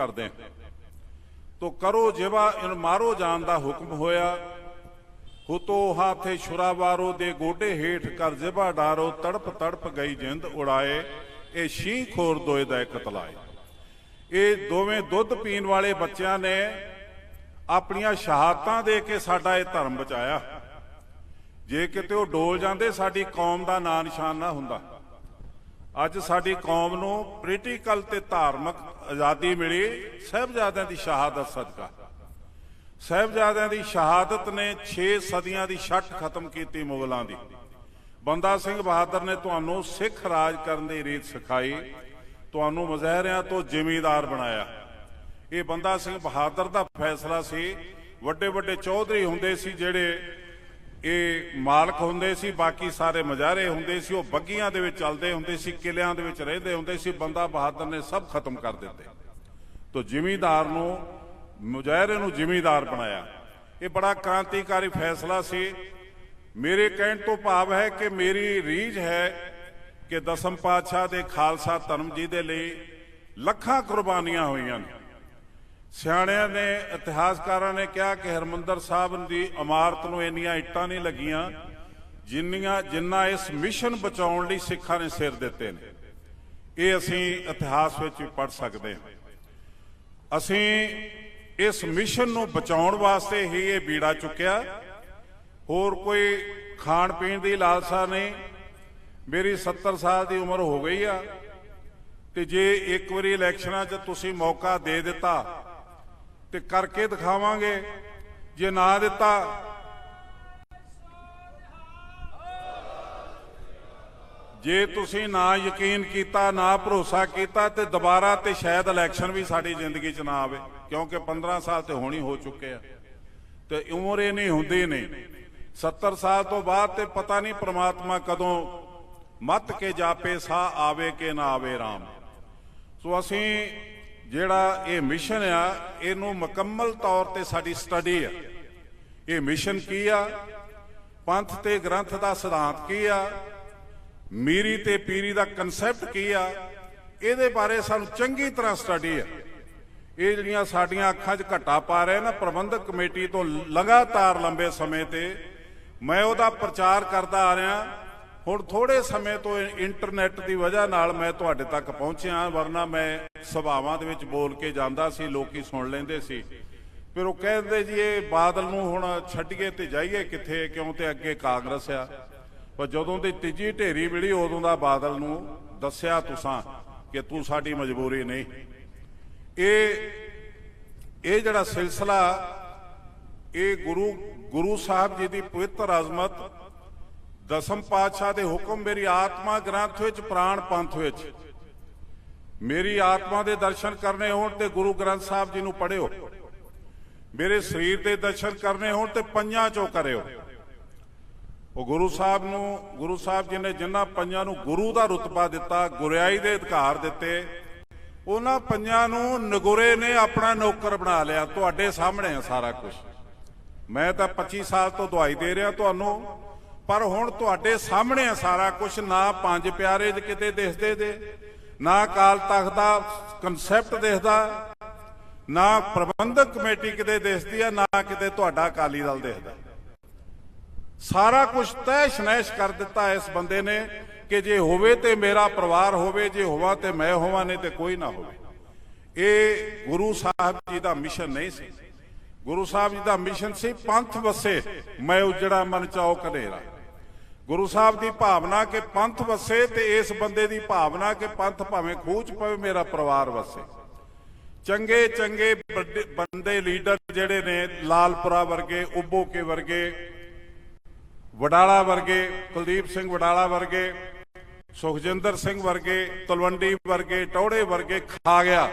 ਕਰਦੇ ਤੋ ਕਰੋ ਜਿਵਾ, ਇਨ ਮਾਰੋ ਜਾਣ ਦਾ ਹੁਕਮ ਹੋਇਆ। ਹੁਤੋ ਹਾਥੇ ਸ਼ੁਰਾਵਾਰੋ ਦੇ ਗੋਡੇ ਹੇਠ ਕਰ ਜਿਵਾ ਡਾਰੋ, ਤੜਪ ਤੜਪ ਗਈ ਜਿੰਦ ਉਡਾਏ। ਇਹ ਸ਼ੀਂ ਖੋਰ ਦੋਏ ਦਾ ਕਤਲਾਏ ਇਹ ਦੋਵੇਂ ਦੁੱਧ ਪੀਣ ਵਾਲੇ ਬੱਚਿਆਂ ਨੇ ਆਪਣੀਆਂ ਸ਼ਹਾਦਤਾਂ ਦੇ ਕੇ ਸਾਡਾ ਇਹ ਧਰਮ ਬਚਾਇਆ। ਜੇ ਕਿਤੇ ਉਹ ਡੋਲ ਜਾਂਦੇ, ਸਾਡੀ ਕੌਮ ਦਾ ਨਾਂ ਨਿਸ਼ਾਨ ਨਾ ਹੁੰਦਾ। ਅੱਜ ਸਾਡੀ ਕੌਮ ਨੂੰ ਪੋਲੀਟੀਕਲ ਤੇ ਧਾਰਮਿਕ ਆਜ਼ਾਦੀ ਮਿਲੀ। ਸਹਿਬਜ਼ਾਦਿਆਂ ਦੀ ਸ਼ਹਾਦਤ ਸਦਕਾ। ਸਹਿਬਜ਼ਾਦਿਆਂ ਦੀ ਸ਼ਹਾਦਤ ਨੇ 6 ਸਦੀਆਂ ਦੀ ਛੱਟ ਖਤਮ ਕੀਤੀ ਮੁਗਲਾਂ ਦੀ। ਬੰਦਾ ਸਿੰਘ ਬਹਾਦਰ ਨੇ ਤੁਹਾਨੂੰ ਸਿੱਖ ਰਾਜ ਕਰਨ ਦੀ ਰੀਤ ਸਿਖਾਈ। ਤੁਹਾਨੂੰ ਮਜ਼ਹਿਰਿਆਂ ਤੋਂ ਜ਼ਿਮੀਦਾਰ ਬਣਾਇਆ। ਇਹ ਬੰਦਾ ਸਿੰਘ ਬਹਾਦਰ ਦਾ ਫੈਸਲਾ ਸੀ। ਵੱਡੇ ਵੱਡੇ ਚੌਧਰੀ ਹੁੰਦੇ ਸੀ ਜਿਹੜੇ ਇਹ ਮਾਲਕ ਹੁੰਦੇ ਸੀ, ਬਾਕੀ ਸਾਰੇ ਮਜ਼ਾਰੇ ਹੁੰਦੇ ਸੀ, ਉਹ ਬੱਗੀਆਂ ਦੇ ਵਿੱਚ ਚੱਲਦੇ ਹੁੰਦੇ ਸੀ, ਕਿਲਿਆਂ ਦੇ ਵਿੱਚ ਰਹਿੰਦੇ ਹੁੰਦੇ ਸੀ, ਬੰਦਾ ਬਹਾਦਰ ਨੇ ਸਭ ਖਤਮ ਕਰ ਦਿੱਤੇ। ਤੋਂ ਜ਼ਿਮੀਦਾਰ ਨੂੰ, ਮੁਜ਼ਾਹਰੇ ਨੂੰ ਜ਼ਿਮੀਦਾਰ ਬਣਾਇਆ। ਇਹ ਬੜਾ ਕ੍ਰਾਂਤੀਕਾਰੀ ਫੈਸਲਾ ਸੀ। ਮੇਰੇ ਕਹਿਣ ਤੋਂ ਭਾਵ ਹੈ ਕਿ ਮੇਰੀ ਰੀਝ ਹੈ ਕਿ ਦਸਮ ਪਾਤਸ਼ਾਹ ਦੇ ਖਾਲਸਾ ਧਰਮ ਜੀ ਦੇ ਲਈ ਲੱਖਾਂ ਕੁਰਬਾਨੀਆਂ ਹੋਈਆਂ ਨੇ। ਸਿਆਣਿਆਂ ਨੇ, ਇਤਿਹਾਸਕਾਰਾਂ ਨੇ ਕਿਹਾ ਕਿ ਹਰਮੰਦਰ ਸਾਹਿਬ ਦੀ ਇਮਾਰਤ ਨੂੰ ਇੰਨੀਆਂ ਇੱਟਾਂ ਨਹੀਂ ਲੱਗੀਆਂ ਜਿੰਨੀਆਂ, ਜਿੰਨਾ ਇਸ ਮਿਸ਼ਨ ਬਚਾਉਣ ਲਈ ਸਿੱਖਾਂ ਨੇ ਸਿਰ ਦਿੱਤੇ ਨੇ। ਇਹ ਅਸੀਂ ਇਤਿਹਾਸ ਵਿੱਚ ਵੀ ਪੜ੍ਹ ਸਕਦੇ ਹਾਂ। ਅਸੀਂ ਇਸ ਮਿਸ਼ਨ ਨੂੰ ਬਚਾਉਣ ਵਾਸਤੇ ਹੀ ਇਹ ਬੀੜਾ ਚੁੱਕਿਆ। ਹੋਰ ਕੋਈ ਖਾਣ ਪੀਣ ਦੀ ਲਾਲਸਾ ਨਹੀਂ। ਮੇਰੀ 70 ਸਾਲ ਦੀ ਉਮਰ ਹੋ ਗਈ ਆ। ਤੇ ਜੇ ਇੱਕ ਵਾਰੀ ਇਲੈਕਸ਼ਨਾਂ 'ਚ ਤੁਸੀਂ ਮੌਕਾ ਦੇ ਦਿੱਤਾ ਤੇ ਕਰਕੇ ਦਿਖਾਵਾਂਗੇ। ਜੇ ਨਾ ਦਿੱਤਾ। ਜੇ ਤੁਸੀਂ ਨਾ ਯਕੀਨ ਕੀਤਾ, ਨਾ ਭਰੋਸਾ ਕੀਤਾ, ਤੇ ਦੁਬਾਰਾ ਤੇ ਸ਼ਾਇਦ ਇਲੈਕਸ਼ਨ ਵੀ ਸਾਡੀ ਜ਼ਿੰਦਗੀ 'ਚ ਨਾ ਆਵੇ, ਕਿਉਂਕਿ 15 ਸਾਲ ਤੇ ਹੋਣੀ ਹੋ ਚੁੱਕੇ ਆ। ਤੇ ਉਮਰ ਇਹ ਨਹੀਂ ਹੁੰਦੀ ਨੇ 70 ਸਾਲ ਤੋਂ ਬਾਅਦ ਤੇ ਪਤਾ ਨਹੀਂ ਪ੍ਰਮਾਤਮਾ ਕਦੋਂ ਮੱਤ ਕੇ ਜਾਪੇ, ਸਾਹ ਆਵੇ ਕਿ ਨਾ ਆਵੇ ਰਾਮ। ਸੋ ਅਸੀਂ ਜਿਹੜਾ ਇਹ ਮਿਸ਼ਨ ਆ, ਇਹਨੂੰ ਮੁਕੰਮਲ ਤੌਰ ਤੇ ਸਾਡੀ ਸਟੱਡੀ ਆ। ਇਹ ਮਿਸ਼ਨ ਕੀ ਆ? ਪੰਥ ਤੇ ਗ੍ਰੰਥ ਦਾ ਸਿਧਾਂਤ ਕੀ ਆ? ਮੀਰੀ ਤੇ ਪੀਰੀ ਦਾ ਕਨਸੈਪਟ ਕੀ ਆ? ਇਹਦੇ ਬਾਰੇ ਸਾਨੂੰ ਚੰਗੀ ਤਰ੍ਹਾਂ ਸਟੱਡੀ ਆ। ਇਹ ਜਿਹੜੀਆਂ ਸਾਡੀਆਂ ਅੱਖਾਂ 'ਚ ਘਟਾ ਪਾ ਰਹੇ ਨਾ, ਪ੍ਰਬੰਧਕ ਕਮੇਟੀ ਤੋਂ ਲਗਾਤਾਰ ਲੰਬੇ ਸਮੇਂ ਤੇ ਮੈਂ ਉਹਦਾ ਪ੍ਰਚਾਰ ਕਰਦਾ ਆ ਰਿਹਾ। ਹੁਣ ਥੋੜੇ ਸਮੇਂ ਤੋਂ ਇੰਟਰਨੈਟ ਦੀ ਵਜ੍ਹਾ ਨਾਲ ਮੈਂ ਤੁਹਾਡੇ ਤੱਕ ਪਹੁੰਚਿਆ, ਵਰਨਾ ਮੈਂ ਸਭਾਵਾਂ ਦੇ ਵਿੱਚ ਬੋਲ ਕੇ ਜਾਂਦਾ ਸੀ, ਲੋਕੀ ਸੁਣ ਲੈਂਦੇ ਸੀ। ਫਿਰ ਉਹ ਕਹਿੰਦੇ ਜੀ, ਇਹ ਬਾਦਲ ਨੂੰ ਹੁਣ ਛੱਡੀਏ ਤੇ ਜਾਈਏ ਕਿੱਥੇ, ਕਿਉਂ ਤੇ ਅੱਗੇ ਕਾਂਗਰਸ ਆ? ਪਰ ਜਦੋਂ ਦੀ ਤੀਜੀ ਢੇਰੀ ਮਿਲੀ, ਉਦੋਂ ਦਾ ਬਾਦਲ ਨੂੰ ਦੱਸਿਆ ਤੁਸਾਂ ਕਿ ਤੂੰ ਸਾਡੀ ਮਜਬੂਰੀ ਨਹੀਂ। ਇਹ ਇਹ ਜਿਹੜਾ ਸਿਲਸਿਲਾ, ਇਹ ਗੁਰੂ ਗੁਰੂ ਸਾਹਿਬ ਜੀ ਦੀ ਪਵਿੱਤਰ ਅਜ਼ਮਤ ਦਸਮ ਪਾਤਸ਼ਾਹ ਦੇ ਹੁਕਮ ਮੇਰੀ ਆਤਮਾ ਗ੍ਰੰਥ ਵਿੱਚ, ਪ੍ਰਾਣ ਪੰਥ ਵਿੱਚ। ਮੇਰੀ ਆਤਮਾ ਦੇ ਦਰਸ਼ਨ ਕਰਨੇ ਹੋਣ ਤੇ ਗੁਰੂ ਗ੍ਰੰਥ ਸਾਹਿਬ ਜੀ ਨੂੰ ਪੜਿਓ ਮੇਰੇ ਸਰੀਰ ਦੇ ਦਰਸ਼ਨ ਕਰਨੇ ਹੋਣ ਤੇ ਪੰਜਾਂ ਚੋਂ ਕਰਿਓ। ਉਹ ਗੁਰੂ ਸਾਹਿਬ ਨੂੰ, ਗੁਰੂ ਸਾਹਿਬ ਜੀ ਨੇ ਜਿਨ੍ਹਾਂ ਪੰਜਾਂ ਨੂੰ ਗੁਰੂ ਦਾ ਰੁਤਬਾ ਦਿੱਤਾ, ਗੁਰਿਆਈ ਦੇ ਅਧਿਕਾਰ ਦਿੱਤੇ, ਉਹਨਾਂ ਪੰਜਾਂ ਨੂੰ ਨਗੁਰੇ ਨੇ ਆਪਣਾ ਨੌਕਰ ਬਣਾ ਲਿਆ। ਤੁਹਾਡੇ ਸਾਹਮਣੇ ਆ ਸਾਰਾ ਕੁਝ ਮੈਂ ਤਾਂ 25 ਸਾਲ ਤੋਂ ਦਵਾਈ ਦੇ ਰਿਹਾ ਤੁਹਾਨੂੰ। ਪਰ ਹੁਣ ਤੁਹਾਡੇ ਸਾਹਮਣੇ ਆ ਸਾਰਾ ਕੁਝ ਨਾ ਪੰਜ ਪਿਆਰੇ ਚ ਕਿਤੇ ਦਿਸਦੇ ਦੇ ਨਾ ਕਾਲ ਤਖਤ ਦਾ ਕਨਸੈਪਟ ਦਿਸਦਾ ਨਾ ਪ੍ਰਬੰਧਕ ਕਮੇਟੀ ਕਿਤੇ ਦਿਸਦੀ ਆ, ਨਾ ਕਿਤੇ ਤੁਹਾਡਾ ਅਕਾਲੀ ਦਲ ਦਿਸਦਾ ਸਾਰਾ ਕੁਝ ਤੈਅ ਸ਼ਨੈਸ਼ ਕਰ ਦਿੱਤਾ ਇਸ ਬੰਦੇ ਨੇ ਕਿ ਜੇ ਹੋਵੇ ਤੇ ਮੇਰਾ ਪਰਿਵਾਰ ਹੋਵੇ, ਜੇ ਹੋਵਾ ਤੇ ਮੈਂ ਹੋਵਾਂ, ਨਹੀਂ ਤੇ ਕੋਈ ਨਾ ਹੋਵੇ। ਇਹ ਗੁਰੂ ਸਾਹਿਬ ਜੀ ਦਾ ਮਿਸ਼ਨ ਨਹੀਂ ਸੀ। ਗੁਰੂ ਸਾਹਿਬ ਜੀ ਦਾ ਮਿਸ਼ਨ ਸੀ ਪੰਥ ਵਸੇ, ਮੈਂ ਉਜੜਾ ਮਨ ਚਾਓ ਕਨੇਰਾ ਗੁਰੂ ਸਾਹਿਬ ਦੀ ਭਾਵਨਾ ਕਿ ਪੰਥ ਵਸੇ ਤੇ ਇਸ ਬੰਦੇ ਦੀ ਭਾਵਨਾ ਕਿ ਪੰਥ ਭਾਵੇਂ ਖੂਚ ਪਵੇ, ਮੇਰਾ ਪਰਿਵਾਰ ਵਸੇ। ਚੰਗੇ ਚੰਗੇ ਵੱਡੇ ਬੰਦੇ, ਲੀਡਰ ਜਿਹੜੇ ਨੇ, ਲਾਲਪੁਰਾ ਵਰਗੇ ਉਬੋਕੇ ਵਰਗੇ, ਵਡਾਲਾ ਵਰਗੇ, ਕੁਲਦੀਪ ਸਿੰਘ ਵਡਾਲਾ ਵਰਗੇ, ਸੁਖਜਿੰਦਰ ਸਿੰਘ ਵਰਗੇ, ਤਲਵੰਡੀ ਵਰਗੇ ਟੌੜੇ ਵਰਗੇ ਖਾ ਗਿਆ।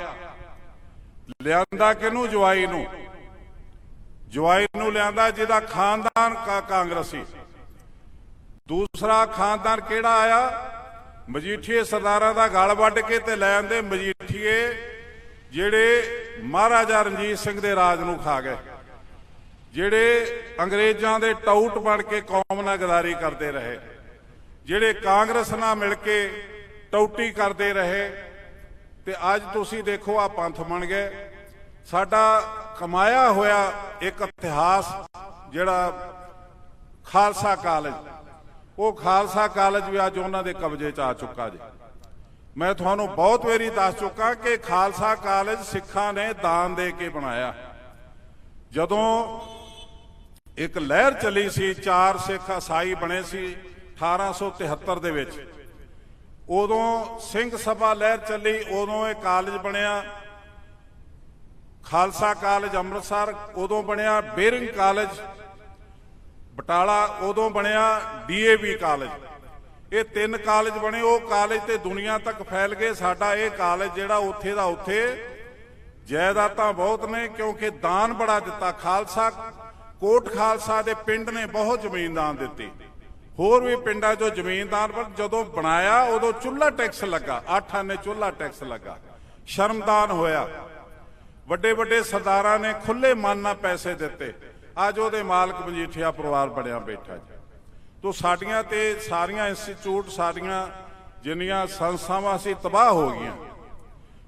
ਲਿਆਂਦਾ ਕਿਨੂੰ ਜਵਾਈ ਨੂੰ। ਜਵਾਈ ਨੂੰ ਲਿਆਂਦਾ ਜਿਹਦਾ ਖਾਨਦਾਨ ਕਾਂਗਰਸੀ। ਦੂਸਰਾ ਖਾਨਦਾਨ ਕਿਹੜਾ ਆਇਆ? ਮਜੀਠੀਏ ਸਰਦਾਰਾਂ ਦਾ ਗਲ ਵੱਢ ਕੇ ਤੇ ਲੈ ਆਂਦੇ ਮਜੀਠੀਏ, ਜਿਹੜੇ ਮਹਾਰਾਜਾ ਰਣਜੀਤ ਸਿੰਘ ਦੇ ਰਾਜ ਨੂੰ ਖਾ ਗਏ, ਜਿਹੜੇ ਅੰਗਰੇਜ਼ਾਂ ਦੇ ਟਾਊਟ ਬਣ ਕੇ ਕੌਮ ਨਾਲ ਗਦਾਰੀ ਕਰਦੇ ਰਹੇ, ਜਿਹੜੇ ਕਾਂਗਰਸ ਨਾਲ ਮਿਲ ਕੇ ਟੌਟੀ ਕਰਦੇ ਰਹੇ, ਤੇ ਅੱਜ ਤੁਸੀਂ ਦੇਖੋ ਆ ਪੰਥ ਬਣ ਗਏ। ਸਾਡਾ ਕਮਾਇਆ ਹੋਇਆ ਇੱਕ ਇਤਿਹਾਸ ਜਿਹੜਾ ਖਾਲਸਾ ਕਾਲਜ ਉਹ ਖਾਲਸਾ ਕਾਲਜ ਵੀ ਅੱਜ ਉਹਨਾਂ ਦੇ ਕਬਜ਼ੇ 'ਚ ਆ ਚੁੱਕਾ ਜੀ। ਮੈਂ ਤੁਹਾਨੂੰ ਬਹੁਤ ਵਾਰੀ ਦੱਸ ਚੁੱਕਾ ਕਿ ਖਾਲਸਾ ਕਾਲਜ ਸਿੱਖਾਂ ਨੇ ਦਾਨ ਦੇ ਕੇ ਬਣਾਇਆ। ਜਦੋਂ ਇੱਕ ਲਹਿਰ ਚੱਲੀ ਸੀ, ਚਾਰ ਸਿੱਖ ਈਸਾਈ ਬਣੇ ਸੀ 1873 ਦੇ ਵਿੱਚ। ਉਦੋਂ ਸਿੰਘ ਸਭਾ ਲਹਿਰ ਚੱਲੀ, ਉਦੋਂ ਇਹ ਕਾਲਜ ਬਣਿਆ। ਖਾਲਸਾ ਕਾਲਜ ਅੰਮ੍ਰਿਤਸਰ ਉਦੋਂ ਬਣਿਆ ਬੇਰਿੰਗ ਕਾਲਜ ਬਟਾਲਾ ਉਦੋਂ ਬਣਿਆ ਡੀਏਵੀ ਕਾਲਜ। ਇਹ ਤਿੰਨ ਕਾਲਜ ਬਣੇ, ਉਹ ਕਾਲਜ ਤੇ ਦੁਨੀਆ ਤੱਕ ਫੈਲ ਗਏ। ਸਾਡਾ ਇਹ ਕਾਲਜ ਜਿਹੜਾ ਉੱਥੇ ਦਾ ਉੱਥੇ ਜਾਇਦਾਦਾਂ ਬਹੁਤ ਨੇ, ਕਿਉਂਕਿ ਦਾਨ ਬੜਾ ਦਿੱਤਾ। ਖਾਲਸਾ, ਕੋਟ ਖਾਲਸਾ ਦੇ ਪਿੰਡ ਨੇ ਬਹੁਤ ਜ਼ਮੀਨ ਦਾਨ ਦਿੱਤੀ। ਹੋਰ ਵੀ ਪਿੰਡਾਂ 'ਚੋਂ ਜ਼ਮੀਨਦਾਨ ਪਰ ਜਦੋਂ ਬਣਾਇਆ, ਉਦੋਂ ਚੁੱਲ੍ਹਾ ਟੈਕਸ ਲੱਗਾ। ਅੱਠ ਆਨੇ ਚੁੱਲ੍ਹਾ ਟੈਕਸ ਲੱਗਾ। ਸ਼ਰਮਦਾਨ ਹੋਇਆ। ਵੱਡੇ ਵੱਡੇ ਸਰਦਾਰਾਂ ਨੇ ਖੁੱਲੇ ਮਨ ਨਾਲ ਪੈਸੇ ਦਿੱਤੇ। ਅੱਜ ਉਹਦੇ ਮਾਲਕ ਮਜੀਠੀਆ ਪਰਿਵਾਰ ਬਣਿਆ ਬੈਠਾ ਜੀ। ਤੋ ਸਾਡੀਆਂ ਤੇ ਸਾਰੀਆਂ ਇੰਸਟੀਚਿਊਟ, ਸਾਡੀਆਂ ਜਿੰਨੀਆਂ ਸੰਸਥਾਵਾਂ ਅਸੀਂ ਤਬਾਹ ਹੋ ਗਈਆਂ।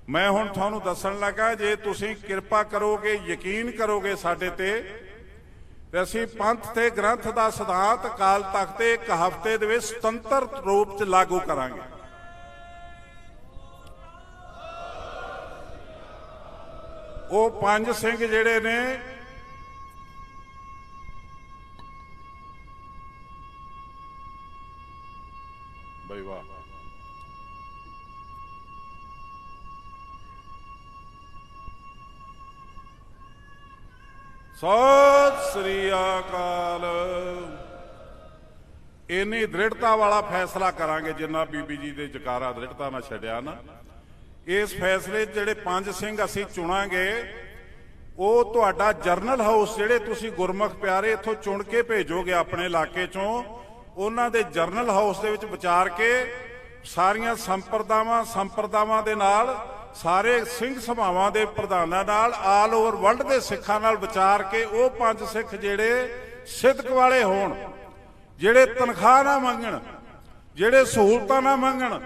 ਮੈਂ ਹੁਣ ਤੁਹਾਨੂੰ ਦੱਸਣ ਲੱਗਾ, ਜੇ ਤੁਸੀਂ ਕਿਰਪਾ ਕਰੋਗੇ, ਯਕੀਨ ਕਰੋਗੇ ਸਾਡੇ ਤੇ ਤੇ ਅਸੀਂ ਪੰਥ ਤੇ ਗ੍ਰੰਥ ਦਾ ਸਿਧਾਂਤ ਕਾਲ ਤਖਤ ਤੇ ਇੱਕ ਹਫ਼ਤੇ ਦੇ ਵਿੱਚ ਸੁਤੰਤਰ ਰੂਪ ਚ ਲਾਗੂ ਕਰਾਂਗੇ। ਉਹ ਪੰਜ ਸਿੰਘ ਜਿਹੜੇ ਨੇ ਸਤਿ ਸ੍ਰੀ ਅਕਾਲ। ਇੰਨੀ ਦ੍ਰਿੜਤਾ ਵਾਲਾ ਫੈਸਲਾ ਕਰਾਂਗੇ ਜਿੰਨਾ ਬੀਬੀ ਜੀ ਦੇ ਜਕਾਰਾ ਦ੍ਰਿੜਤਾ ਨਾਲ ਛੱਡਿਆ ਨਾ। ਇਸ ਫੈਸਲੇ ਜਿਹੜੇ ਪੰਜ ਸਿੰਘ ਅਸੀਂ ਚੁਣਾਂਗੇ, ਉਹ ਤੁਹਾਡਾ ਜਰਨਲ ਹਾਊਸ ਜਿਹੜੇ ਤੁਸੀਂ ਗੁਰਮੁਖ ਪਿਆਰੇ ਇੱਥੋਂ ਚੁਣ ਕੇ ਭੇਜੋਗੇ ਆਪਣੇ ਇਲਾਕੇ 'ਚੋਂ, ਉਹਨਾਂ ਦੇ ਜਰਨਲ ਹਾਊਸ ਦੇ ਵਿੱਚ ਵਿਚਾਰ ਕੇ ਸਾਰੀਆਂ ਸੰਪਰਦਾਵਾਂ ਸੰਪਰਦਾਵਾਂ ਦੇ ਨਾਲ ਸਾਰੇ ਸਿੰਘ ਸਭਾਵਾਂ ਦੇ ਪ੍ਰਧਾਨਾਂ ਨਾਲ ਆਲ ਓਵਰ ਵਰਲਡ ਦੇ ਸਿੱਖਾਂ ਨਾਲ ਵਿਚਾਰ ਕੇ ਉਹ ਪੰਜ ਸਿੱਖ ਜਿਹੜੇ ਸਿੱਧਕ ਵਾਲੇ ਹੋਣ, ਜਿਹੜੇ ਤਨਖਾਹ ਨਾ ਮੰਗਣ, ਜਿਹੜੇ ਸਹੂਲਤਾਂ ਨਾ ਮੰਗਣ,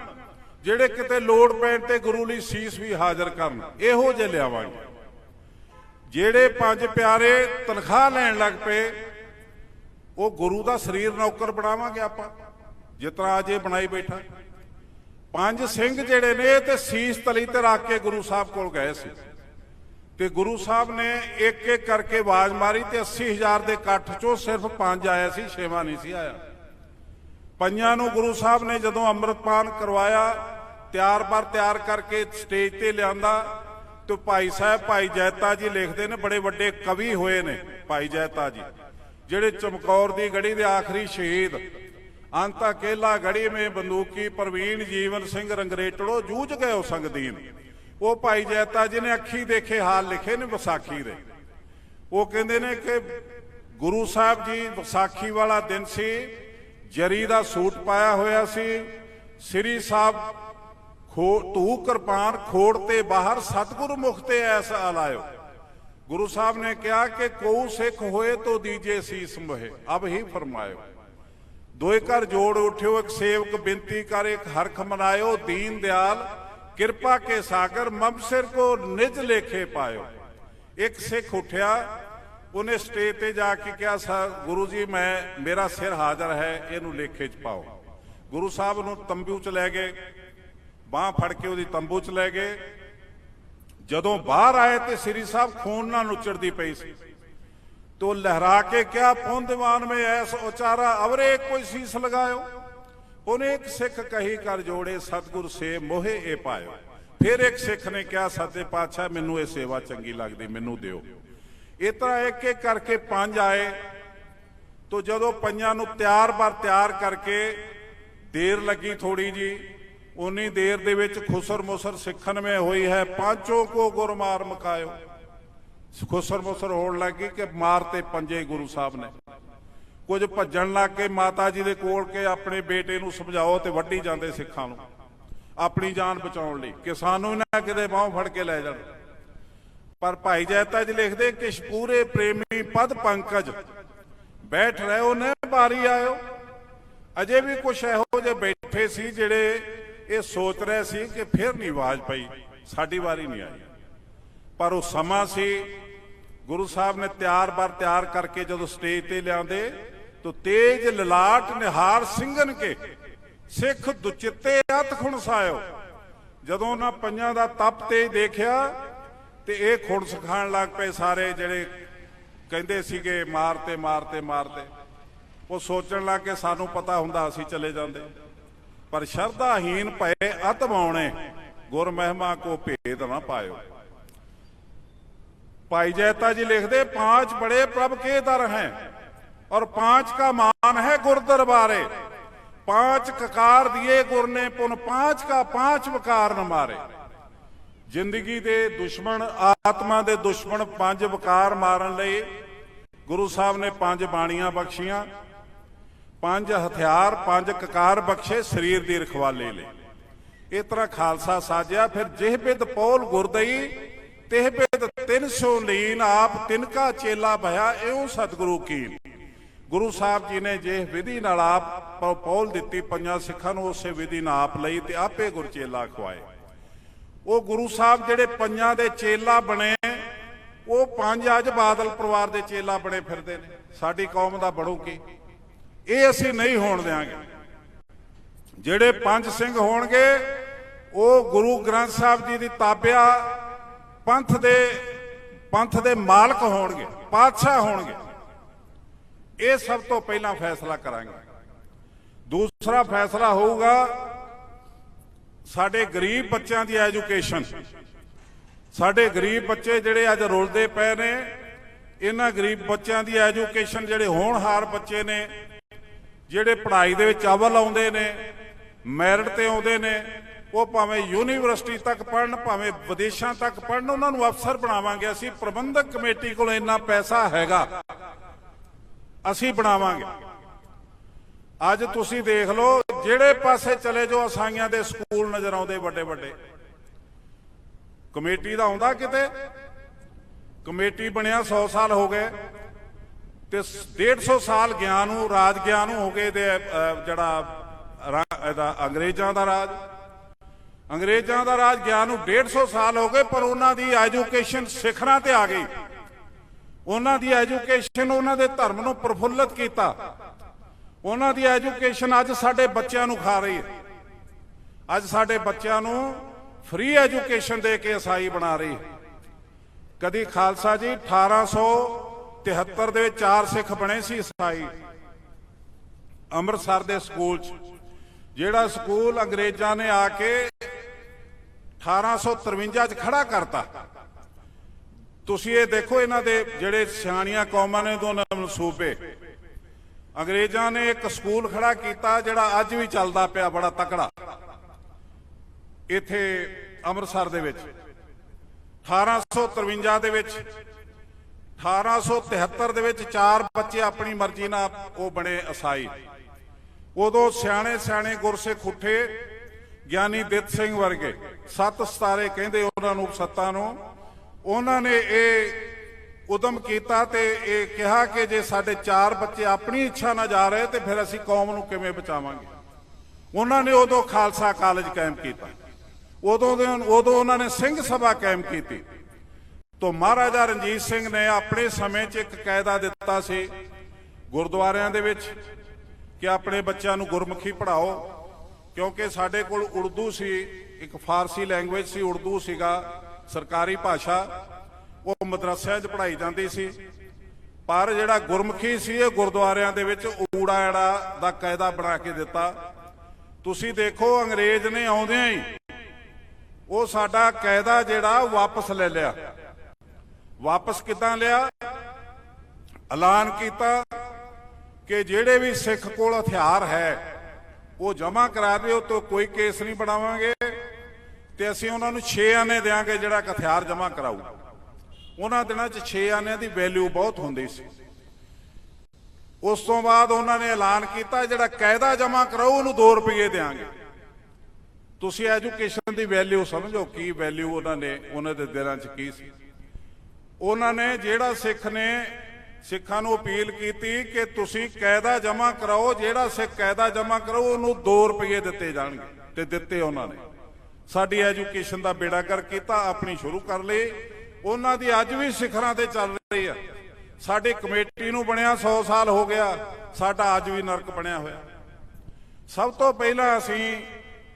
ਜਿਹੜੇ ਕਿਤੇ ਲੋੜ ਪੈਣ ਤੇ ਗੁਰੂ ਲਈ ਸੀਸ ਵੀ ਹਾਜ਼ਰ ਕਰਨ, ਇਹੋ ਜਿਹੇ ਲਿਆਵਾਂਗੇ ਜਿਹੜੇ ਪੰਜ ਪਿਆਰੇ ਤਨਖਾਹ ਲੈਣ ਲੱਗ ਪਏ, ਉਹ ਗੁਰੂ ਦਾ ਸਰੀਰ ਨੌਕਰ ਬਣਾਵਾਂਗੇ ਆਪਾਂ, ਜਿਸ ਤਰ੍ਹਾਂ ਅੱਜ ਬਣਾਈ ਬੈਠਾ। ਪੰਜ ਸਿੰਘ ਜਿਹੜੇ ਨੇ ਤੇ ਸੀਸ ਤਲੀ ਤੇ ਰੱਖ ਕੇ ਗੁਰੂ ਸਾਹਿਬ ਕੋਲ ਗਏ ਸੀ। ਤੇ ਗੁਰੂ ਸਾਹਿਬ ਨੇ ਇੱਕ ਇੱਕ ਕਰਕੇ ਆਵਾਜ਼ ਮਾਰੀ ਤੇ 80000 ਦੇ ਇਕੱਠ ਚੋਂ ਸਿਰਫ ਪੰਜ ਆਇਆ ਸੀ, ਛੇਵਾਂ ਨਹੀਂ ਸੀ ਆਇਆ। ਪੰਜਾਂ ਨੂੰ ਗੁਰੂ ਸਾਹਿਬ ਨੇ ਜਦੋਂ ਅੰਮ੍ਰਿਤਪਾਨ ਕਰਵਾਇਆ, ਤਿਆਰ ਬਰ ਤਿਆਰ ਕਰਕੇ ਸਟੇਜ ਤੇ ਲਿਆਂਦਾ ਤੇ ਭਾਈ ਸਾਹਿਬ, ਭਾਈ ਜੈਤਾ ਜੀ ਲਿਖਦੇ ਨੇ, ਬੜੇ ਵੱਡੇ ਕਵੀ ਹੋਏ ਨੇ ਭਾਈ ਜੈਤਾ ਜੀ, ਜਿਹੜੇ ਚਮਕੌਰ ਦੀ ਗੜੀ ਦੇ ਆਖਰੀ ਸ਼ਹੀਦ ਅੰਤਾ ਕੇਲਾ ਗੜੀ ਮੇ ਬੰਦੂਕੀ ਪ੍ਰਵੀਨ ਜੀਵਨ ਸਿੰਘ ਰੰਗਰੇਟੜੋ ਜੂਝ ਗਏ ਉਹ ਸੰਗਦੀਨ। ਉਹ ਭਾਈ ਜੈਤਾ ਜੀ ਨੇ ਅੱਖੀ ਦੇਖੇ, ਹਾਲ ਲਿਖੇ ਨੇ ਵਿਸਾਖੀ ਦੇ। ਉਹ ਕਹਿੰਦੇ ਨੇ ਕਿ ਗੁਰੂ ਸਾਹਿਬ ਜੀ ਵਿਸਾਖੀ ਵਾਲਾ ਦਿਨ ਸੀ, ਜਰੀ ਦਾ ਸੂਟ ਪਾਇਆ ਹੋਇਆ ਸੀ, ਸ੍ਰੀ ਸਾਹਿਬ ਖੋ ਧੂ ਕਿਰਪਾਨ ਖੋੜ ਤੇ ਬਾਹਰ ਸਤਿਗੁਰ ਮੁਖ ਤੇ ਐਸਾ ਲਾਇਓ ਗੁਰੂ ਸਾਹਿਬ ਨੇ ਕਿਹਾ ਕਿ ਕੋ ਸਿੱਖ ਹੋਏ ਤੋ ਦੀਜੇ ਸੀਸ ਮੋਹਿ। ਅਬ ਹੀ ਫਰਮਾਇਓ। ਦੋਏ ਘਰ ਜੋੜ ਉਠਿਓ, ਇੱਕ ਸੇਵਕ ਬੇਨਤੀ ਕਰ, ਇੱਕ ਹਰਖ ਮਨਾਇਓ, ਦੀਨ ਦਿਆਲ, ਕਿਰਪਾ ਕੇ ਸਾਗਰ ਮਮਸਿਰ ਕੋ ਨਿਜ ਲੇਖੇ ਪਾਇਓ। ਇੱਕ ਸਿੱਖ ਉਠਿਆ, ਉਹਨੇ ਸਟੇਜ ਤੇ ਜਾ ਕੇ ਕਿਹਾ, ਸਾ, ਗੁਰੂ ਜੀ, ਮੈਂ, ਮੇਰਾ ਸਿਰ ਹਾਜ਼ਰ ਹੈ, ਇਹਨੂੰ ਲੇਖੇ ਚ ਪਾਓ। ਗੁਰੂ ਸਾਹਿਬ ਨੂੰ ਤੰਬੂ ਚ ਲੈ ਗਏ, ਬਾਹ ਫੜ ਕੇ ਉਹਦੀ ਤੰਬੂ ਚ ਲੈ ਗਏ। ਜਦੋਂ ਬਾਹਰ ਆਏ ਤੇ ਸ੍ਰੀ ਸਾਹਿਬ ਖੂਨ ਨਾਲ ਨੁਚੜਦੀ ਪਈ ਸੀ। ਤੋ ਲਹਿਰਾ ਕੇ ਕਿਹਾ ਪੁੰਦਵਾਨ ਮੇ ਐਸ ਉਚਾਰਾ? ਅਵਰੇ ਕੋਈ ਸੀਸ ਲਗਾਇਓ। ਉਹਨੇ ਇੱਕ ਸਿੱਖ ਕਹੀ, ਕਰ ਜੋੜੇ ਸਤਿਗੁਰ ਸੇ ਮੋਹੇ ਇਹ ਪਾਇਓ। ਫਿਰ ਇੱਕ ਸਿੱਖ ਨੇ ਕਿਹਾ, ਸੱਚੇ ਪਾਤਸ਼ਾਹ, ਮੈਨੂੰ ਇਹ ਸੇਵਾ ਚੰਗੀ ਲੱਗਦੀ, ਮੈਨੂੰ ਦਿਓ। ਇਹ ਤਰ੍ਹਾਂ ਇੱਕ ਇੱਕ ਕਰਕੇ ਪੰਜ ਆਏ। ਤੋ ਜਦੋਂ ਪੰਜਾਂ ਨੂੰ ਤਿਆਰ ਬਰ ਤਿਆਰ ਕਰਕੇ ਦੇਰ ਲੱਗੀ ਥੋੜੀ ਜੀ ਉਨੀ ਦੇਰ ਦੇ ਵਿੱਚ ਖੁਸਰ ਮੁਸਰ ਸਿੱਖਣ ਮੇ ਹੋਈ ਹੈ ਪਾਂਚੋਂ ਕੋ ਗੁਰਮਾਰ ਮਕਾਇਓ। ਖੁਸਰ ਮੁਸਰ ਹੋਣ ਲੱਗੀ ਕਿ ਮਾਰਤੇ ਪੰਜੇ ਗੁਰੂ ਸਾਹਿਬ ਨੇ। ਕੁਝ ਭੱਜਣ ਲੱਗ ਕੇ ਮਾਤਾ ਜੀ ਦੇ ਕੋਲ ਕੇ ਆਪਣੇ ਬੇਟੇ ਨੂੰ ਸਮਝਾਓ ਤੇ ਵੱਢੀ ਜਾਂਦੇ ਸਿੱਖਾਂ ਨੂੰ, ਆਪਣੀ ਜਾਨ ਬਚਾਉਣ ਲਈ। ਕਿ ਸਾਨੂੰ ਨਾ ਕਿਤੇ ਬਾਹ ਫੜ ਕੇ ਲੈ ਜਾਣ। ਪਰ ਭਾਈ ਜੈਤਾ ਜੀ ਲਿਖਦੇ ਕਿ ਪੂਰੇ ਪ੍ਰੇਮੀ ਪਦ ਪੰਕਜ, ਬੈਠ ਰਹੋ ਨੇ, ਬਾਰੀ ਆਇਓ। ਅਜੇ ਵੀ ਕੁਛ ਇਹੋ ਜਿਹੇ ਬੈਠੇ ਸੀ ਜਿਹੜੇ ਇਹ ਸੋਚ ਰਹੇ ਸੀ ਕਿ ਫਿਰ ਨਹੀਂ ਆਵਾਜ਼ ਪਈ, ਸਾਡੀ ਵਾਰੀ ਨਹੀਂ ਆਈ। ਪਰ ਉਹ ਸਮਾਂ ਸੀ ਗੁਰੂ ਸਾਹਿਬ ਨੇ ਤਿਆਰ ਬਰ ਤਿਆਰ ਕਰਕੇ ਜਦੋਂ ਸਟੇਜ ਤੇ ਲਿਆਂਦੇ, ਤੋ ਤੇਜ ਲਲਾਟ ਨਿਹਾਰ ਸਿੰਘਨ ਕੇ ਸਿੱਖ ਦੁਚਿੱਤੇ ਅਤ ਖੁਣ ਸਾਇਓ। ਜਦੋਂ ਉਹਨਾਂ ਪੰਜਾਂ ਦਾ ਤਪ ਤੇਜ ਦੇਖਿਆ, ਤੇ ਇਹ ਖੁਣ ਸਿਖਾਣ ਲੱਗ ਪਏ ਸਾਰੇ ਜਿਹੜੇ ਕਹਿੰਦੇ ਸੀਗੇ ਮਾਰਤੇ ਮਾਰਤੇ ਮਾਰਤੇ। ਉਹ ਸੋਚਣ ਲੱਗ ਕੇ ਸਾਨੂੰ ਪਤਾ ਹੁੰਦਾ ਅਸੀਂ ਚਲੇ ਜਾਂਦੇ। ਪਰ ਸ਼ਰਧਾਹੀਨ ਭਏ ਅਤਮਾਉਣੇ ਗੁਰ ਮਹਿਮਾ ਕੋ ਭੇਦ ਨਾ ਪਾਇਓ। ਭਾਈ ਜੈਤਾ जी लिखते पांच बड़े प्रभ के दर हैं और पांच का मान है गुर दरबारे पांच ककार दिए गुर ने पुन पांच का पांच वकार न मारे ਜ਼ਿੰਦਗੀ ਦੇ ਦੁਸ਼ਮਣ ਆਤਮਾ ਦੇ ਦੁਸ਼ਮਣ ਪੰਜ ਵਕਾਰ ਮਾਰਨ ਲਈ ਗੁਰੂ ਸਾਹਿਬ ਨੇ ਪੰਜ ਬਾਣੀਆਂ ਬਖਸ਼ੀਆਂ ਪੰਜ ਹਥਿਆਰ ਪੰਜ ਕਕਾਰ ਬਖਸ਼ੇ ਸਰੀਰ ਦੀ ਰਖਵਾਲੇ ਲਈ ਇਸ ਤਰ੍ਹਾਂ ਖਾਲਸਾ ਸਾਜਿਆ ਫਿਰ ਜਿਹ ਬਿਦ ਪੌਲ ਗੁਰਦਈ ਤਿਹ ਬਿਦ 300 ਲੀਨ ਆਪ ਤਿਨਕਾ ਚੇਲਾ ਭਇਆ ਇਉ ਸਤਿਗੁਰੂ ਕੀਨ। ਗੁਰੂ ਸਾਹਿਬ ਜੀ ਨੇ ਜੇ ਵਿਧੀ ਨਾਲ ਆਪ ਪੌਲ ਦਿੱਤੀ, ਪੰਜਾਂ ਸਿੱਖਾਂ ਨੂੰ ਉਸੇ ਵਿਧੀ ਨਾਲ ਆਪ ਲਈ ਤੇ ਆਪੇ ਗੁਰਚੇਲਾ ਖਵਾਏ। ਉਹ ਗੁਰੂ ਸਾਹਿਬ ਜਿਹੜੇ ਪੰਜਾਂ ਦੇ ਚੇਲਾ ਬਣੇ, ਉਹ ਪੰਜ ਅੱਜ ਬਾਦਲ ਪਰਿਵਾਰ ਦੇ ਚੇਲਾ ਬਣੇ ਫਿਰਦੇ ਨੇ। ਸਾਡੀ ਕੌਮ ਦਾ ਬਣੂ ਕੀ? ਇਹ ਅਸੀਂ ਨਹੀਂ ਹੋਣ ਦਿਆਂਗੇ। ਜਿਹੜੇ ਪੰਜ ਸਿੰਘ ਹੋਣਗੇ, ਉਹ ਗੁਰੂ ਗ੍ਰੰਥ ਸਾਹਿਬ ਜੀ ਦੀ ਤਾਬਿਆ ਪੰਥ ਦੇ ਪੰਥ ਦੇ ਮਾਲਕ ਹੋਣਗੇ, ਪਾਤਸ਼ਾਹ ਹੋਣਗੇ। ਇਹ ਸਭ ਤੋਂ ਪਹਿਲਾਂ ਫੈਸਲਾ ਕਰਾਂਗੇ। ਦੂਸਰਾ ਫੈਸਲਾ ਹੋਊਗਾ ਸਾਡੇ ਗਰੀਬ ਬੱਚਿਆਂ ਦੀ ਐਜੂਕੇਸ਼ਨ। ਸਾਡੇ ਗਰੀਬ ਬੱਚੇ ਜਿਹੜੇ ਅੱਜ ਰੁਲਦੇ ਪਏ ਨੇ, ਇਹਨਾਂ ਗਰੀਬ ਬੱਚਿਆਂ ਦੀ ਐਜੂਕੇਸ਼ਨ ਜਿਹੜੇ ਹੋਣਹਾਰ ਬੱਚੇ ਨੇ, ਜਿਹੜੇ ਪੜ੍ਹਾਈ ਦੇ ਵਿੱਚ ਅਵਲ ਆਉਂਦੇ ਨੇ, ਮੈਰਿਟ ਤੇ ਆਉਂਦੇ ਨੇ ਉਹ ਭਾਵੇਂ ਯੂਨੀਵਰਸਿਟੀ ਤੱਕ ਪੜਨ ਭਾਵੇਂ ਵਿਦੇਸ਼ਾਂ ਤੱਕ ਪੜਨ ਉਹਨਾਂ ਨੂੰ ਅਫਸਰ ਬਣਾਵਾਂਗੇ। ਅਸੀਂ ਪ੍ਰਬੰਧਕ ਕਮੇਟੀ ਕੋਲ ਇੰਨਾ ਪੈਸਾ ਹੈਗਾ, ਅਸੀਂ ਬਣਾਵਾਂਗੇ। ਅੱਜ ਤੁਸੀਂ ਦੇਖ ਲਓ, ਜਿਹੜੇ ਪਾਸੇ ਚਲੇ ਜਾਓ, ਅਸਾਈਆਂ ਦੇ ਸਕੂਲ ਨਜ਼ਰ ਆਉਂਦੇ ਵੱਡੇ ਵੱਡੇ। ਕਮੇਟੀ ਦਾ ਆਉਂਦਾ ਕਿਤੇ? ਕਮੇਟੀ ਬਣਿਆ 100 ਸਾਲ ਹੋ ਗਏ ਤੇ 150 ਸਾਲ ਗਿਆਨ ਨੂੰ, ਰਾਜ ਗਿਆਨ ਨੂੰ ਹੋ ਗਏ ਤੇ ਜਿਹੜਾ ਇਹਦਾ ਅੰਗਰੇਜ਼ਾਂ ਦਾ ਰਾਜ। ਅੰਗਰੇਜ਼ਾਂ ਦਾ ਰਾਜ ਗਿਆਨ ਨੂੰ 150 ਸਾਲ ਹੋ ਗਏ, ਪਰ ਉਹਨਾਂ ਦੀ ਐਜੂਕੇਸ਼ਨ ਸਿਖਰਾਂ ਤੇ ਆ ਗਈ। ਉਹਨਾਂ ਦੀ ਐਜੂਕੇਸ਼ਨ ਉਹਨਾਂ ਦੇ ਧਰਮ ਨੂੰ ਪ੍ਰਫੁੱਲਤ ਕੀਤਾ। ਉਹਨਾਂ ਦੀ ਐਜੂਕੇਸ਼ਨ ਅੱਜ ਸਾਡੇ ਬੱਚਿਆਂ ਨੂੰ ਖਾ ਰਹੀ ਹੈ। ਅੱਜ ਸਾਡੇ ਬੱਚਿਆਂ ਨੂੰ ਫ੍ਰੀ ਐਜੂਕੇਸ਼ਨ ਦੇ ਕੇ ਈਸਾਈ ਬਣਾ ਰਹੀ ਹੈ। ਕਦੀ ਖਾਲਸਾ ਜੀ 1873 ਦੇ ਵਿੱਚ ਚਾਰ ਸਿੱਖ ਬਣੇ ਸੀ ਈਸਾਈ ਅੰਮ੍ਰਿਤਸਰ ਦੇ ਸਕੂਲ 'ਚ। ਜਿਹੜਾ ਸਕੂਲ ਅੰਗਰੇਜ਼ਾਂ ਨੇ ਆ ਕੇ 1853 'ਚ ਖੜਾ ਕਰਤਾ। ਤੁਸੀਂ ਇਹ ਦੇਖੋ ਇਹਨਾਂ ਦੇ ਜਿਹੜੇ ਸਿਆਣੀਆਂ ਕੌਮਾਂ ਨੇ ਦੋਨਾਂ ਮਨਸੂਬੇ। ਅੰਗਰੇਜ਼ਾਂ ਨੇ ਇੱਕ ਸਕੂਲ ਖੜਾ ਕੀਤਾ ਜਿਹੜਾ ਅੱਜ ਵੀ ਚੱਲਦਾ ਪਿਆ ਬੜਾ ਤਕੜਾ। ਇੱਥੇ ਅੰਮ੍ਰਿਤਸਰ ਦੇ ਵਿੱਚ। 1853 ਦੇ ਵਿੱਚ 1873 ਦੇ ਵਿੱਚ ਚਾਰ ਬੱਚੇ ਆਪਣੀ ਮਰਜ਼ੀ ਨਾਲ ਉਹ ਬਣੇ ਅਸਾਈ। ਉਦੋਂ ਸਿਆਣੇ ਸਿਆਣੇ ਗੁਰਸਿੱਖ ਉੱਠੇ, ਗਿਆਨੀ ਦਿੱਤ ਸਿੰਘ ਵਰਗੇ। ਸੱਤ ਸਤਾਰੇ ਕਹਿੰਦੇ ਉਹਨਾਂ ਨੂੰ ਸੱਤਾਂ ਨੂੰ, ਉਹਨਾਂ ਨੇ ਇਹ ਉਦਮ ਕੀਤਾ ਤੇ ਇਹ ਕਿਹਾ ਕਿ ਜੇ ਸਾਡੇ ਚਾਰ ਬੱਚੇ ਆਪਣੀ ਇੱਛਾ ਨਾਲ ਜਾ ਰਹੇ ਤੇ ਫਿਰ ਅਸੀਂ ਕੌਮ ਨੂੰ ਕਿਵੇਂ ਬਚਾਵਾਂਗੇ? ਉਹਨਾਂ ਨੇ ਉਦੋਂ ਖਾਲਸਾ ਕਾਲਜ ਕਾਇਮ ਕੀਤਾ। ਉਦੋਂ ਦੇ ਉਦੋਂ ਉਹਨਾਂ ਨੇ ਸਿੰਘ ਸਭਾ ਕਾਇਮ ਕੀਤੀ। ਤੋਂ ਮਹਾਰਾਜਾ ਰਣਜੀਤ ਸਿੰਘ ਨੇ ਆਪਣੇ ਸਮੇਂ 'ਚ ਇੱਕ ਕਾਇਦਾ ਦਿੱਤਾ ਸੀ ਗੁਰਦੁਆਰਿਆਂ ਦੇ ਵਿੱਚ। ਕਿ ਆਪਣੇ ਬੱਚਿਆਂ ਨੂੰ ਗੁਰਮੁਖੀ ਪੜ੍ਹਾਓ, ਕਿਉਂਕਿ ਸਾਡੇ ਕੋਲ ਉਰਦੂ ਸੀ, ਇੱਕ ਫਾਰਸੀ ਲੈਂਗੁਏਜ ਸੀ, ਉਰਦੂ ਸੀਗਾ ਸਰਕਾਰੀ ਭਾਸ਼ਾ, ਉਹ ਮਦਰਸਿਆਂ 'ਚ ਪੜ੍ਹਾਈ ਜਾਂਦੀ ਸੀ। ਪਰ ਜਿਹੜਾ ਗੁਰਮੁਖੀ ਸੀ, ਇਹ ਗੁਰਦੁਆਰਿਆਂ ਦੇ ਵਿੱਚ ਊੜਾ ਐੜਾ ਦਾ ਕਾਇਦਾ ਬਣਾ ਕੇ ਦਿੱਤਾ। ਤੁਸੀਂ ਦੇਖੋ, ਅੰਗਰੇਜ਼ ਨੇ ਆਉਂਦਿਆਂ ਹੀ ਉਹ ਸਾਡਾ ਕਾਇਦਾ ਜਿਹੜਾ ਵਾਪਸ ਲੈ ਲਿਆ। ਵਾਪਸ ਕਿਦਾਂ ਲਿਆ? ਐਲਾਨ ਕੀਤਾ ਕਿ ਜਿਹੜੇ ਵੀ ਸਿੱਖ ਕੋਲ ਹਥਿਆਰ ਹੈ, ਉਹ ਜਮ੍ਹਾਂ ਕਰਾ ਦਿਓ ਤੋਂ ਕੋਈ ਕੇਸ ਨਹੀਂ ਬਣਾਵਾਂਗੇ ਤੇ ਅਸੀਂ ਉਹਨਾਂ ਨੂੰ 6 ਆਨੇ ਦੇਾਂਗੇ ਜਿਹੜਾ ਹਥਿਆਰ ਜਮ੍ਹਾਂ ਕਰਾਊ। ਉਹਨਾਂ ਦਿਨਾਂ 'ਚ 6 ਆਨਿਆਂ ਦੀ ਵੈਲਿਊ ਬਹੁਤ ਹੁੰਦੀ ਸੀ। ਉਸ ਤੋਂ ਬਾਅਦ ਉਹਨਾਂ ਨੇ ਐਲਾਨ ਕੀਤਾ, ਜਿਹੜਾ ਕਾਇਦਾ ਜਮ੍ਹਾਂ ਕਰਾਊ, ਉਹਨੂੰ 2 ਰੁਪਏ ਦੇਾਂਗੇ ਤੁਸੀਂ ਐਜੂਕੇਸ਼ਨ ਦੀ ਵੈਲਿਊ ਸਮਝੋ, ਕੀ ਵੈਲਿਊ ਉਹਨਾਂ ਨੇ, ਉਹਨਾਂ ਦੇ ਦਿਲਾਂ 'ਚ ਕੀ ਸੀ? ਉਹਨਾਂ ਨੇ ਜਿਹੜਾ ਸਿੱਖ ਨੇ ਸਿੱਖਾਂ ਨੂੰ ਅਪੀਲ ਕੀਤੀ ਕਿ ਤੁਸੀਂ ਕਾਇਦਾ ਜਮ੍ਹਾਂ ਕਰਾਓ, ਜਿਹੜਾ ਸਿੱਖ ਕਾਇਦਾ ਜਮ੍ਹਾਂ ਕਰਾਓ, ਉਹਨੂੰ 2 ਰੁਪਏ ਦਿੱਤੇ ਜਾਣਗੇ ਤੇ ਦਿੱਤੇ ਉਹਨਾਂ ਨੇ। ਸਾਡੀ ਐਜੂਕੇਸ਼ਨ ਦਾ ਬੇੜਾ ਕਰ ਕੀਤਾ, ਆਪਣੀ ਸ਼ੁਰੂ ਕਰ ਲਈ। ਉਹਨਾਂ ਦੀ ਅੱਜ ਵੀ ਸਿਖਰਾਂ ਤੇ ਚੱਲ ਰਹੀ ਆ। ਸਾਡੀ ਕਮੇਟੀ ਨੂੰ ਬਣਿਆ 100 ਸਾਲ ਹੋ ਗਿਆ, ਸਾਡਾ ਅੱਜ ਵੀ ਨਰਕ ਬਣਿਆ ਹੋਇਆ। ਸਭ ਤੋਂ ਪਹਿਲਾਂ ਅਸੀਂ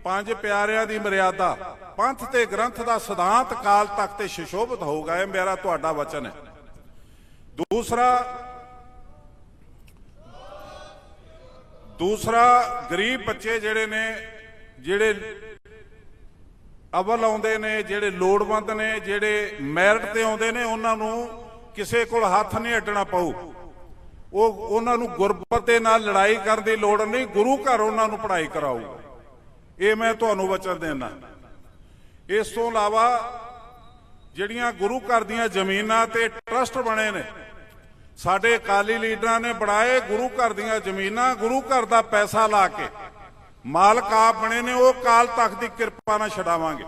ਪੰਜ ਪਿਆਰਿਆਂ ਦੀ ਮਰਿਆਦਾ, ਪੰਥ ਤੇ ਗ੍ਰੰਥ ਦਾ ਸਿਧਾਂਤ ਕਾਲ ਤੱਕ ਤੇ ਸ਼ਿਸ਼ੋਭਤ ਹੋਊਗਾ ਇਹ ਮੇਰਾ ਤੁਹਾਡਾ ਵਚਨ ਹੈ। ਦੂਸਰਾ ਦੂਸਰਾ ਗਰੀਬ ਬੱਚੇ ਜਿਹੜੇ ਨੇ, ਜਿਹੜੇ ਅਵਲ ਆਉਂਦੇ ਨੇ, ਜਿਹੜੇ ਲੋੜਵੰਦ ਨੇ, ਜਿਹੜੇ ਮੈਰਿਟ ਤੇ ਆਉਂਦੇ ਨੇ, ਉਹਨਾਂ ਨੂੰ ਕਿਸੇ ਕੋਲ ਹੱਥ ਨਹੀਂ ਅੱਡਣਾ ਪਊ। ਉਹ, ਉਹਨਾਂ ਨੂੰ ਗੁਰਬਤ ਦੇ ਨਾਲ ਲੜਾਈ ਕਰਨ ਦੀ ਲੋੜ ਨਹੀਂ, ਗੁਰੂ ਘਰ ਉਹਨਾਂ ਨੂੰ ਪੜ੍ਹਾਈ ਕਰਾਊਗਾ ਇਹ ਮੈਂ ਤੁਹਾਨੂੰ ਵਚਨ ਦੇਣਾ ਇਸ ਤੋਂ ਇਲਾਵਾ, ਜਿਹੜੀਆਂ ਗੁਰੂ ਘਰ ਦੀਆਂ ਜ਼ਮੀਨਾਂ ਤੇ ਟਰਸਟ ਬਣੇ ਨੇ ਸਾਡੇ ਅਕਾਲੀ ਲੀਡਰਾਂ ਨੇ ਬਣਾਏ ਗੁਰੂ ਘਰ ਦੀਆਂ ਜ਼ਮੀਨਾਂ, ਗੁਰੂ ਘਰ ਦਾ ਪੈਸਾ ਲਾ ਕੇ। ਮਾਲਕ ਆਪ ਬਣੇ ਨੇ, ਉਹ ਕਾਲ ਤਖ਼ਤ ਦੀ ਕਿਰਪਾ ਨਾਲ ਛਡਾਵਾਂਗੇ।